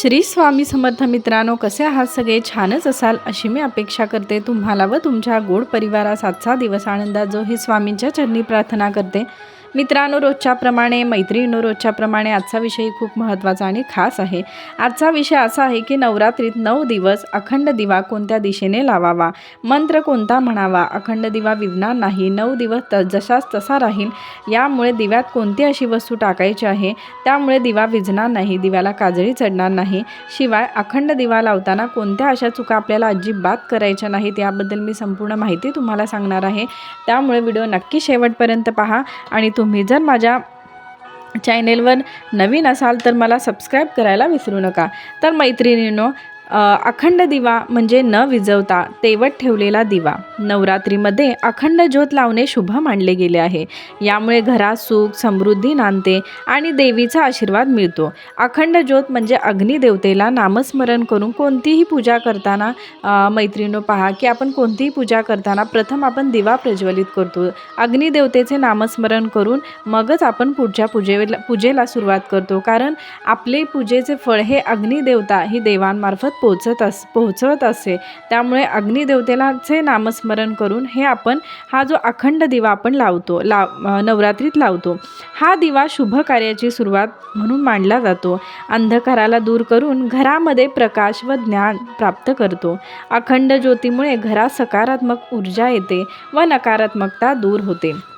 श्री स्वामी समर्थ मित्रांनो कसे आहात सगळे? छानच असाल अशी मी अपेक्षा करते. तुम्हाला व तुमच्या गोड परिवारास आजचा दिवस आनंदात जो हे स्वामींच्या चरणी प्रार्थना करते. मित्रांनो रोजच्याप्रमाणे मैत्रिणीनो रोजच्याप्रमाणे आजचा विषय खूप महत्त्वाचा आणि खास आहे. आजचा विषय असा आहे की नवरात्रीत नऊ दिवस अखंड दिवा कोणत्या दिशेने लावावा? मंत्र कोणता म्हणावा? अखंड दिवा विझणार नाही नऊ दिवस त जसाच तसा राहील. यामुळे दिव्यात कोणती अशी वस्तू टाकायची आहे? त्यामुळे दिवा विझणार नाही दिव्याला काजळी चढणार नाही. शिवाय अखंड दिवा लावताना कोणत्या अशा चुका आपल्याला अजिबात करायच्या नाहीत याबद्दल मी संपूर्ण माहिती तुम्हाला सांगणार आहे. त्यामुळे व्हिडिओ नक्की शेवटपर्यंत पहा आणि तुम्ही जर माझ्या चॅनेलवर नवीन असाल तर मला सबस्क्राईब करायला विसरू नका. तर मैत्रिणींनो अखंड दिवा म्हणजे न विजवता तेवत ठेवलेला दिवा. नवरात्रीमध्ये अखंड ज्योत लावणे शुभ मानले गेले आहे. यामुळे घरात सुख समृद्धी नांदते आणि देवीचा आशीर्वाद मिळतो. अखंड ज्योत म्हणजे अग्निदेवतेला नामस्मरण करून कोणतीही पूजा करताना मैत्रिणो पहा की आपण कोणतीही पूजा करताना प्रथम आपण दिवा प्रज्वलित करतो. अग्निदेवतेचे नामस्मरण करून मगच आपण पुढच्या पूजेला पूजेला सुरुवात करतो. कारण आपले पूजेचे फळ हे अग्निदेवता ही देवांमार्फत पोचत अस पोहोचवत असे. त्यामुळे अग्निदेवतेलाचे नामस्मरण करून हे आपण हा जो अखंड दिवा आपण लावतो लाव नवरात्रीत लावतो हा दिवा शुभ कार्याची सुरुवात म्हणून मानला जातो. अंधकाराला दूर करून घरामध्ये प्रकाश व ज्ञान प्राप्त करतो. अखंड ज्योतीमुळे घरात सकारात्मक ऊर्जा येते व नकारात्मकता दूर होते.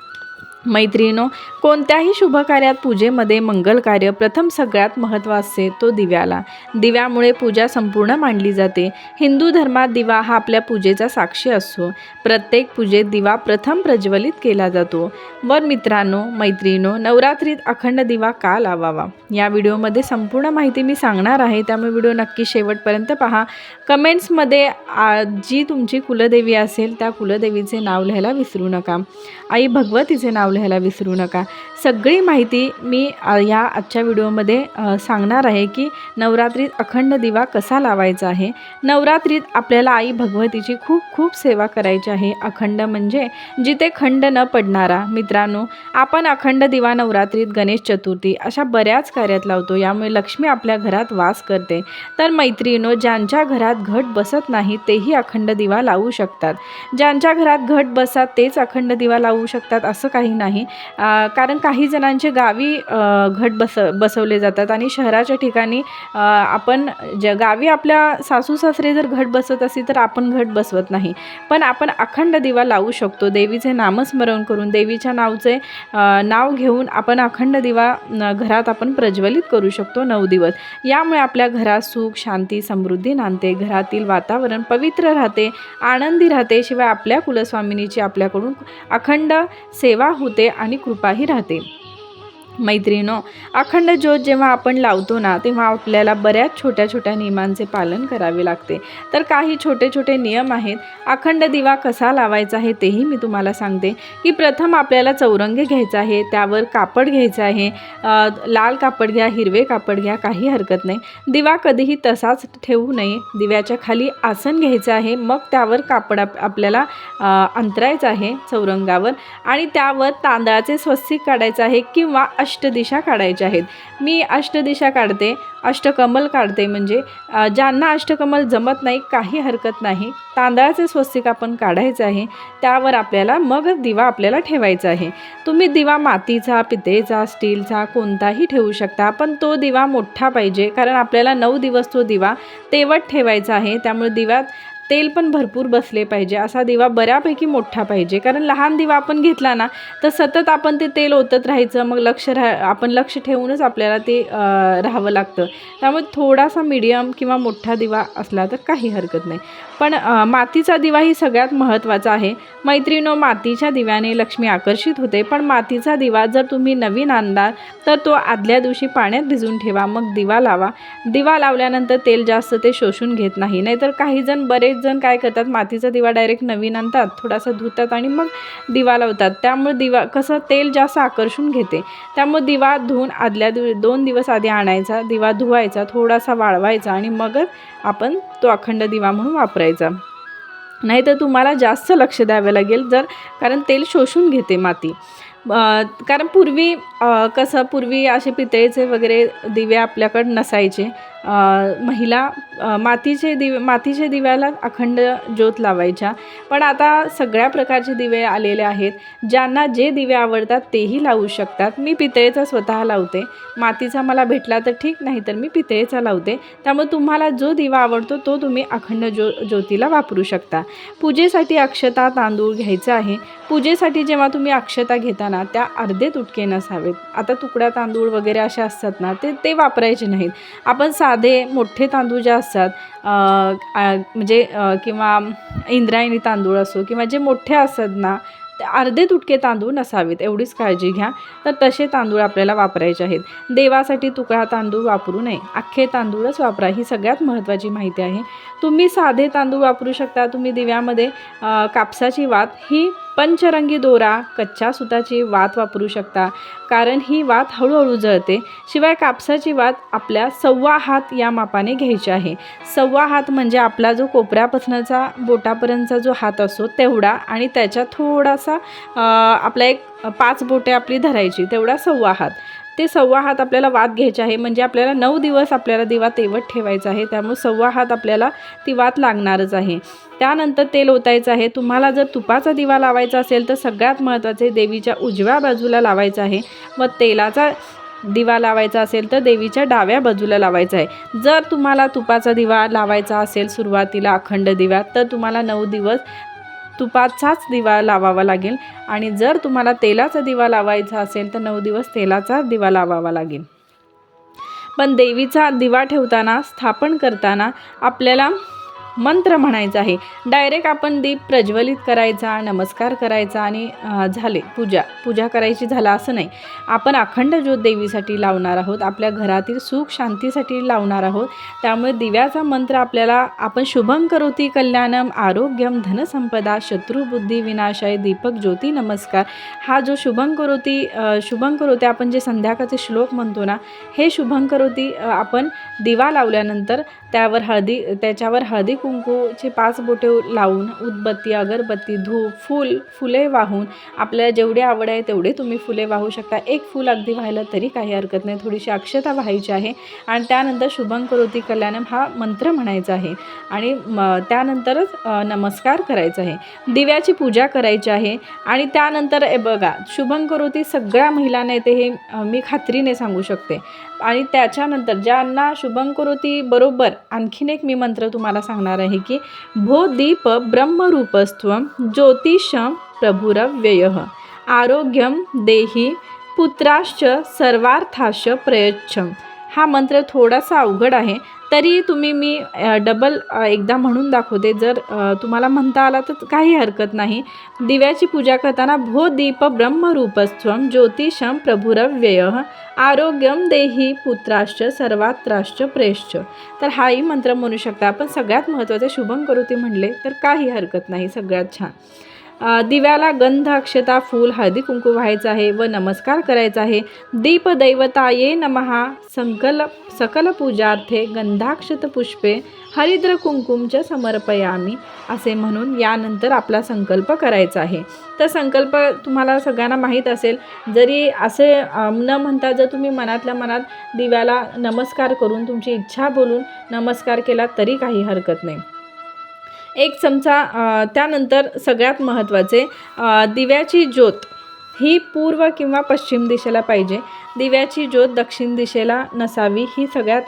मैत्रिणो कोणत्याही शुभ कार्यात पूजेमध्ये मंगल कार्य प्रथम सगळ्यात महत्त्व असते तो दिव्याला. दिव्यामुळे पूजा संपूर्ण मांडली जाते. हिंदू धर्मात दिवा हा आपल्या पूजेचा साक्षी असतो. प्रत्येक पूजेत दिवा प्रथम प्रज्वलित केला जातो. वर मित्रांनो मैत्रिणो नवरात्रीत अखंड दिवा का लावावा? या व्हिडिओमध्ये संपूर्ण माहिती मी सांगणार आहे. त्यामुळे व्हिडिओ नक्की शेवटपर्यंत पहा. कमेंट्समध्ये आ, जी तुमची कुलदेवी असेल त्या कुलदेवीचे नाव लिहायला विसरू नका. आई भगवतीचे नाव लिहायला विसरू नका. सगळी माहिती मी या आजच्या व्हिडिओमध्ये सांगणार आहे की नवरात्रीत अखंड दिवा कसा लावायचा आहे. नवरात्रीत आपल्याला आई भगवतीची खूप खूप सेवा करायची आहे. अखंड म्हणजे जिथे खंड न पडणारा. मित्रांनो आपण अखंड दिवा नवरात्रीत गणेश चतुर्थी अशा बऱ्याच कार्यात लावतो. यामुळे लक्ष्मी आपल्या घरात वास करते. तर मैत्रिणो ज्यांच्या घरात घट बसत नाही तेही अखंड दिवा लावू शकतात. ज्यांच्या घरात घट बसतात तेच अखंड दिवा लावू शकतात असं काही नाही. कारण काही जणांचे गावी घट बस बसवले जातात आणि शहराच्या ठिकाणी आपण ज गावी आपल्या सासू सासरे जर घट बसवत असतील तर आपण घट बसवत नाही. पण आपण अखंड दिवा लावू शकतो. देवीचे नामस्मरण करून देवीच्या नावचे नाव घेऊन आपण अखंड दिवा घरात आपण प्रज्वलित करू शकतो नऊ दिवस. यामुळे आपल्या घरात सुख शांती समृद्धी नांदते. घरातील वातावरण पवित्र राहते आनंदी राहते. शिवाय आपल्या कुलस्वामिनीची आपल्याकडून अखंड सेवा होते आणि कृपाही राहते. मैत्रिणो अखंड ज्योत जेव्हा आपण लावतो ना तेव्हा आपल्याला बऱ्याच छोट्या छोट्या नियमांचे पालन करावे लागते. तर काही छोटे छोटे नियम आहेत. अखंड दिवा कसा लावायचा आहे तेही मी तुम्हाला सांगते. की प्रथम आपल्याला चौरंगे घ्यायचा आहे त्यावर कापड घ्यायचं आहे. लाल कापड घ्या हिरवे कापड घ्या काही हरकत नाही. दिवा कधीही तसाच ठेवू नये. दिव्याच्या खाली आसन घ्यायचं आहे. मग त्यावर कापड आप आपल्याला अंतरायचं आहे चौरंगावर. आणि त्यावर तांदळाचे स्वस्तिक काढायचं आहे किंवा अष्टदिशा काढायच्या आहेत. मी अष्टदिशा काढते अष्टकमल काढते म्हणजे ज्यांना अष्टकमल जमत नाही काही हरकत नाही तांदळाचे स्वस्तिक आपण काढायचं आहे. त्यावर आपल्याला मग दिवा आपल्याला ठेवायचा आहे. तुम्ही दिवा मातीचा पितेचा स्टीलचा कोणताही ठेवू शकता पण तो दिवा मोठा पाहिजे कारण आपल्याला नऊ दिवस तो दिवा तेवत ठेवायचा आहे. त्यामुळे दिव्यात तेल पण भरपूर बसले पाहिजे. असा दिवा बऱ्यापैकी मोठा पाहिजे. कारण लहान दिवा आपण घेतला ना तर सतत आपण ते तेल ओतत राहायचं. मग लक्ष राहा आपण लक्ष ठेवूनच आपल्याला ते राहावं लागतं. त्यामुळे थोडासा मीडियम किंवा मोठा दिवा असला तर काही हरकत नाही. पण मातीचा दिवा ही सगळ्यात महत्त्वाचा आहे. मैत्रिणो मातीच्या दिव्याने लक्ष्मी आकर्षित होते. पण मातीचा दिवा जर तुम्ही नवीन आणणार तर तो आदल्या दिवशी पाण्यात भिजून ठेवा. मग दिवा लावा. दिवा लावल्यानंतर तेल जास्त ते शोषून घेत नाही. नाहीतर काही जण बरेच जण काय करतात मातीचा दिवा डायरेक्ट नवीन आणतात थोडासा धुतात आणि मग दिवा लावतात. त्यामुळे दिवा कसं तेल जास्त आकर्षून घेते. त्यामुळे दिवा धुवून आदल्या दिव दोन दिवस आधी आणायचा दिवा धुवायचा थोडासा वाळवायचा आणि मगच आपण तो अखंड दिवा म्हणून वापरायचा. नाही तर तुम्हाला जास्त लक्ष द्यावं लागेल जर कारण तेल शोषून घेते माती. कारण पूर्वी कसं पूर्वी असे पितळेचे वगैरे दिवे आपल्याकडे नसायचे. महिला मातीचे दिवे मातीचे दिव्याला अखंड ज्योत लावायच्या. पण आता सगळ्या प्रकारचे दिवे आलेले आहेत. ज्यांना जे दिवे आवडतात तेही लावू शकतात. मी पितळेचा स्वतः लावते. मातीचा मला भेटला तर ठीक नाही तर मी पितळेचा लावते. त्यामुळे तुम्हाला जो दिवा आवडतो तो तुम्ही अखंड ज्यो ज्योतीला वापरू शकता. पूजेसाठी अक्षता तांदूळ घ्यायचा आहे. पूजेसाठी जेव्हा तुम्ही अक्षता घेताना त्या अर्धे तुटके नसावेत. आता तुकड्या तांदूळ वगैरे असे असतात ना ते ते वापरायचे नाहीत. आपण सा साधे मोठे तांदूळ जे असतात म्हणजे किंवा इंद्रायणी तांदूळ असो किंवा जे मोठे असतात ना ते अर्धे तुटके तांदूळ नसावेत एवढीच काळजी घ्या. तर तसे तांदूळ आपल्याला वापरायचे आहेत. देवासाठी तुकडा तांदूळ वापरू नये. अख्खे तांदूळच वापरा. ही सगळ्यात महत्त्वाची माहिती आहे. तुम्ही साधे तांदूळ वापरू शकता. तुम्ही दिव्यामध्ये कापसाची वात ही पंचरंगी दोरा कच्च्या सुताची वात वापरू शकता. कारण ही वात हळूहळू जळते. शिवाय कापसाची वात आपल्या सव्वा हात या मापाने घ्यायची आहे. सव्वा हात म्हणजे आपला जो कोपऱ्यापासूनचा बोटापर्यंतचा जो हात असतो तेवढा आणि त्याच्या थोडासा आपला एक पाच बोटे आपली धरायची तेवढा सव्वा हात. ते सव्वा हात आपल्याला वात घ्यायचे आहे. म्हणजे आपल्याला नऊ दिवस आपल्याला दिवा तेवत ठेवायचा आहे. त्यामुळे सव्वा हात आपल्याला ती वात लागणारच आहे. त्यानंतर तेल ओतायचं आहे. तुम्हाला जर तुपाचा दिवा लावायचा असेल तर सगळ्यात महत्त्वाचे देवीच्या उजव्या बाजूला लावायचं आहे. व तेलाचा दिवा लावायचा असेल तर देवीच्या डाव्या बाजूला लावायचा आहे. जर तुम्हाला तुपाचा दिवा लावायचा असेल सुरुवातीला अखंड दिवा तर तुम्हाला नऊ दिवस तुपाचाच दिवा लावावा लागेल. आणि जर तुम्हाला तेलाचा दिवा लावायचा असेल तर नऊ दिवस तेलाचा दिवा लावावा लागेल. पण देवीचा दिवा ठेवताना स्थापन करताना आपल्याला मंत्र म्हणायचा आहे. डायरेक्ट आपण दीप प्रज्वलित करायचा नमस्कार करायचा आणि झाले. पूजा. पूजा करायची झाला असं नाही. आपण अखंड ज्योत देवीसाठी लावणार आहोत. आपल्या घरातील सुख शांतीसाठी लावणार आहोत. त्यामुळे दिव्याचा मंत्र आपल्याला आपण शुभं करोती कल्याणम आरोग्यम धनसंपदा शत्रुबुद्धी विनाशाय दीपक ज्योती नमस्कार. हा जो शुभं करोती शुभं करोती आपण जे संध्याकाळचे श्लोक म्हणतो ना हे शुभं करोती आपण दिवा लावल्यानंतर त्यावर हळदी त्याच्यावर हळदी कुंकूचे पाच बोटे लावून उदबत्ती अगरबत्ती धूप फूल फुले वाहून आपल्याला जेवढे आवड आहे तेवढे तुम्ही फुले वाहू शकता. एक फूल अगदी व्हायला तरी काही हरकत नाही. थोडीशी अक्षता व्हायची आहे आणि त्यानंतर शुभं करोती कल्याणम हा मंत्र म्हणायचा आहे आणि म त्यानंतरच नमस्कार करायचा आहे. दिव्याची पूजा करायची आहे आणि त्यानंतर ए बघा शुभं करोती सगळ्या महिलांना येते हे मी खात्रीने सांगू शकते. आणि त्याच्यानंतर ज्यांना शुभं करोती बरोबर आणखीन एक मी मंत्र तुम्हाला सांगणार आहे की भो दीप ब्रह्मरूपस्त्वं ज्योतिषं प्रभुरव्यय। आरोग्यम देही पुत्राश्च सर्वार्थाश प्रयच्छम। हा मंत्र थोडासा अवघड आहे. तरी तुम्ही मी डबल एकदा म्हणून दाखवते. जर तुम्हाला म्हणता आला तर काही हरकत नाही. दिव्याची पूजा करताना भो दीप ब्रह्मरूपस्त्वं ज्योतिषं प्रभुरव्यय आरोग्यम देही पुत्राश्च सर्वात्राश्च प्रेश्च तर हाही मंत्र म्हणू शकता. आपण सगळ्यात महत्त्वाचे शुभं करोती म्हणले तर काही हरकत नाही. सगळ्यात छान. दिव्याला गंध अक्षता फूल हळदी कुंकू व्हायचं आहे व नमस्कार करायचा आहे. दीप दैवताये नमहा. संकल सकल पूजार्थे गंधाक्षत पुष्पे हरिद्र कुंकुमच समर्पयामी असे म्हणून यानंतर आपला संकल्प करायचा आहे. तर संकल्प तुम्हाला सगळ्यांना माहीत असेल जरी असे न म्हणता जर तुम्ही मनातल्या मनात दिव्याला नमस्कार करून तुमची इच्छा बोलून नमस्कार केला तरी काही हरकत नाही. एक चमचा त्यानंतर सगळ्यात महत्त्वाचे दिव्याची ज्योत. ही पूर्व किंवा पश्चिम दिशेला पाहिजे. दिव्याची ज्योत दक्षिण दिशेला नसावी ही सगळ्यात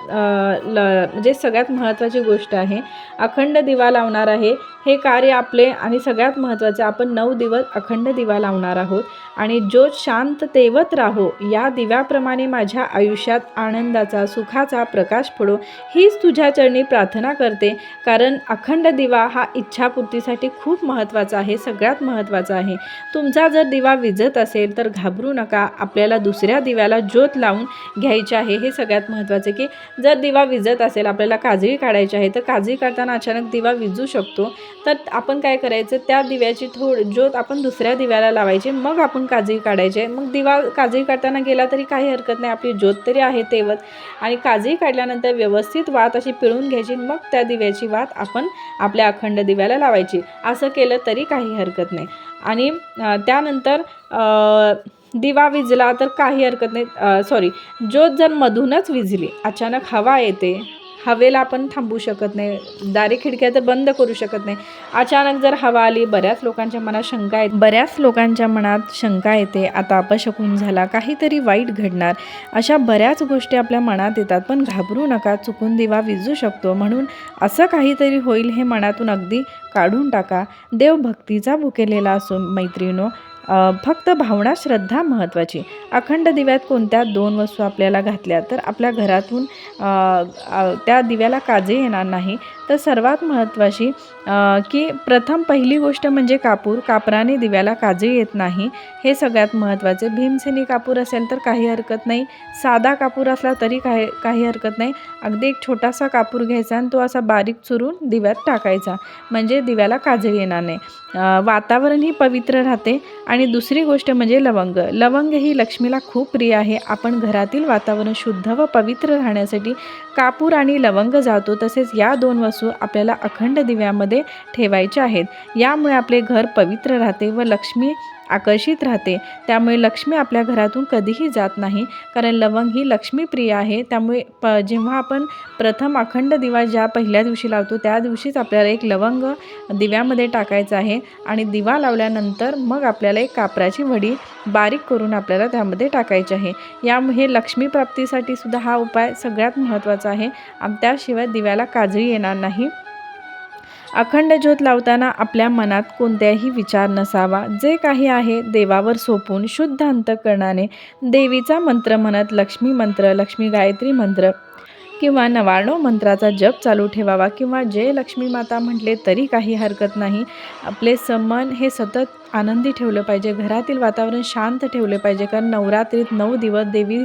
ल म्हणजे सगळ्यात महत्त्वाची गोष्ट आहे. अखंड दिवा लावणार आहे. हे कार्य आपले आणि सगळ्यात महत्त्वाचे आपण नऊ दिवस अखंड दिवा लावणार आहोत. आणि ज्योत शांत तेवत राहो. या दिव्याप्रमाणे माझ्या आयुष्यात आनंदाचा सुखाचा प्रकाश पडो. हीच तुझ्या चरणी प्रार्थना करते. कारण अखंड दिवा हा इच्छापूर्तीसाठी खूप महत्त्वाचा आहे सगळ्यात महत्त्वाचा आहे. तुमचा जर दिवा विझत असेल तर घाबरू नका. आपल्याला दुसऱ्या दिव्याला ज्योत लावून घ्यायची आहे. हे सगळ्यात महत्त्वाचे की जर दिवा विझत असेल आपल्याला काजळी काढायची आहे तर काजळी काढताना अचानक दिवा विजू शकतो. तर आपण काय करायचं? त्या दिव्याची थोड ज्योत आपण दुसऱ्या दिव्याला लावायची. मग आपण काजळी काढायची. मग दिवा काजळी काढताना गेला तरी काही हरकत नाही. आपली ज्योत तरी आहे तेवत. आणि काजळी काढल्यानंतर व्यवस्थित वात अशी पिळून घ्यायची. मग त्या दिव्याची वात आपण आपल्या अखंड दिव्याला लावायची. असं केलं तरी काही हरकत नाही. आणि त्यानंतर दिवा विजला तर काही हरकत नाही. सॉरी ज्योत जर मधूनच विजली अचानक हवा येते हवेला आपण थांबू शकत नाही. दारी खिडक्या तर बंद करू शकत नाही. अचानक जर हवा आली बऱ्याच लोकांच्या मनात शंका येत. बऱ्याच लोकांच्या मनात शंका येते आता अपशकून झाला काहीतरी वाईट घडणार. अशा बऱ्याच गोष्टी आपल्या मनात येतात पण घाबरू नका चुकून दिवा विजू शकतो. म्हणून असं काहीतरी होईल हे मनातून अगदी काढून टाका. देव भक्तीचा भुकेलेला असून मैत्रिणो फक्त भावना श्रद्धा महत्त्वाची. अखंड दिव्यात कोणत्या दोन वस्तू आपल्याला घातल्या तर आपल्या घरातून त्या दिव्याला काजे येणार नाही. तर सर्वात महत्त्वाची की प्रथम पहिली गोष्ट म्हणजे कापूर. कापराने दिव्याला काजे येत नाही. हे सगळ्यात महत्त्वाचे. भीमसेनी कापूर असेल तर काही हरकत नाही. साधा कापूर असला तरी काही काही हरकत नाही. अगदी एक छोटासा कापूर घ्यायचा आणि तो असा बारीक चुरून दिव्यात टाकायचा. म्हणजे दिव्याला काजे येणार नाही. वातावरणही पवित्र राहते. आणि दुसरी गोष्ट म्हणजे लवंग. लवंग ही लक्ष्मीला खूप प्रिय आहे. आपण घरातील वातावरण शुद्ध व पवित्र राहण्यासाठी कापूर आणि लवंग जातो. तसेच या दोन वस्तू आपल्याला अखंड दिव्यामध्ये ठेवायच्या आहेत. यामुळे आपले घर पवित्र राहते व लक्ष्मी आकर्षित राहते. त्यामुळे लक्ष्मी आपल्या घरातून कधीही जात नाही. कारण लवंग ही लक्ष्मीप्रिय आहे. त्यामुळे प जेव्हा आपण प्रथम अखंड दिवा ज्या पहिल्या दिवशी लावतो त्या दिवशीच आपल्याला एक लवंग दिव्यामध्ये टाकायचं आहे. आणि दिवा लावल्यानंतर मग आपल्याला एक कापराची वडी बारीक करून आपल्याला त्यामध्ये टाकायची आहे. यामुळे लक्ष्मी प्राप्तीसाठी सुद्धा हा उपाय सगळ्यात महत्त्वाचा आहे. आणि त्याशिवाय दिव्याला काजळी येणार नाही. अखंड ज्योत लावताना आपल्या मनात कोणत्याही विचार नसावा. जे काही आहे देवावर सोपून शुद्ध अंतकरणाने देवीचा मंत्र म्हणत लक्ष्मी मंत्र लक्ष्मी गायत्री मंत्र किंवा नवार्णव मंत्राचा जप चालू ठेवावा किंवा जय लक्ष्मी माता म्हटले तरी काही हरकत नाही. आपले मन हे सतत आनंदी ठेवलं पाहिजे. घरातील वातावरण शांत ठेवले पाहिजे कारण नवरात्रीत नऊ दिवस देवी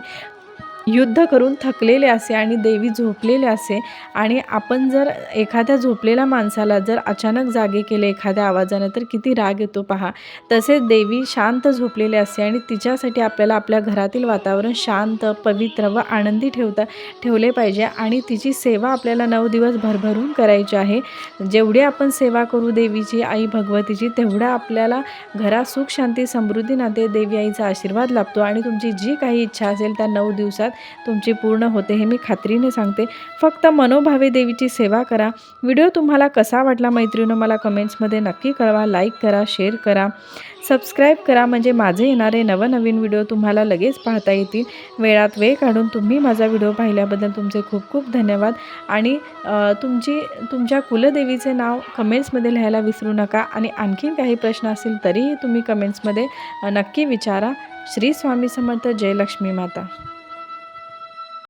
युद्ध करून थकलेले असे आणि देवी झोपलेले असे. आणि आपण जर एखाद्या झोपलेल्या माणसाला जर अचानक जागे केले एखाद्या आवाजाने तर किती राग येतो पहा. तसेच देवी शांत झोपलेले असते आणि तिच्यासाठी आपल्याला आपल्या घरातील वातावरण शांत पवित्र व आनंदी ठेवता ठेवले पाहिजे. आणि तिची सेवा आपल्याला नऊ दिवस भरभरून करायची आहे. जेवढी आपण सेवा करू देवीची आई भगवतीची तेवढं आपल्याला घरात सुख शांती समृद्धी नाते देवी आईचा आशीर्वाद लाभतो. आणि तुमची जी काही इच्छा असेल त्या नऊ दिवसात तुमची पूर्ण होते हे मी खात्रीने सांगते. फक्त मनोभावे देवीची सेवा करा. व्हिडिओ तुम्हाला कसा वाटला मैत्रिणी मला कमेंट्समध्ये नक्की कळवा. लाईक करा शेअर करा. सबस्क्राईब करा म्हणजे माझे येणारे नवनवीन व्हिडिओ तुम्हाला लगेच पाहता येतील. वेळात वेळ काढून तुम्ही माझा व्हिडिओ पाहिल्याबद्दल तुमचे खूप खूप धन्यवाद. आणि तुमची तुमच्या कुलदेवीचे नाव कमेंट्समध्ये लिहायला विसरू नका. आणि आणखीन काही प्रश्न असतील तरीही तुम्ही कमेंट्समध्ये नक्की विचारा. श्री स्वामी समर्थ जय लक्ष्मी माता.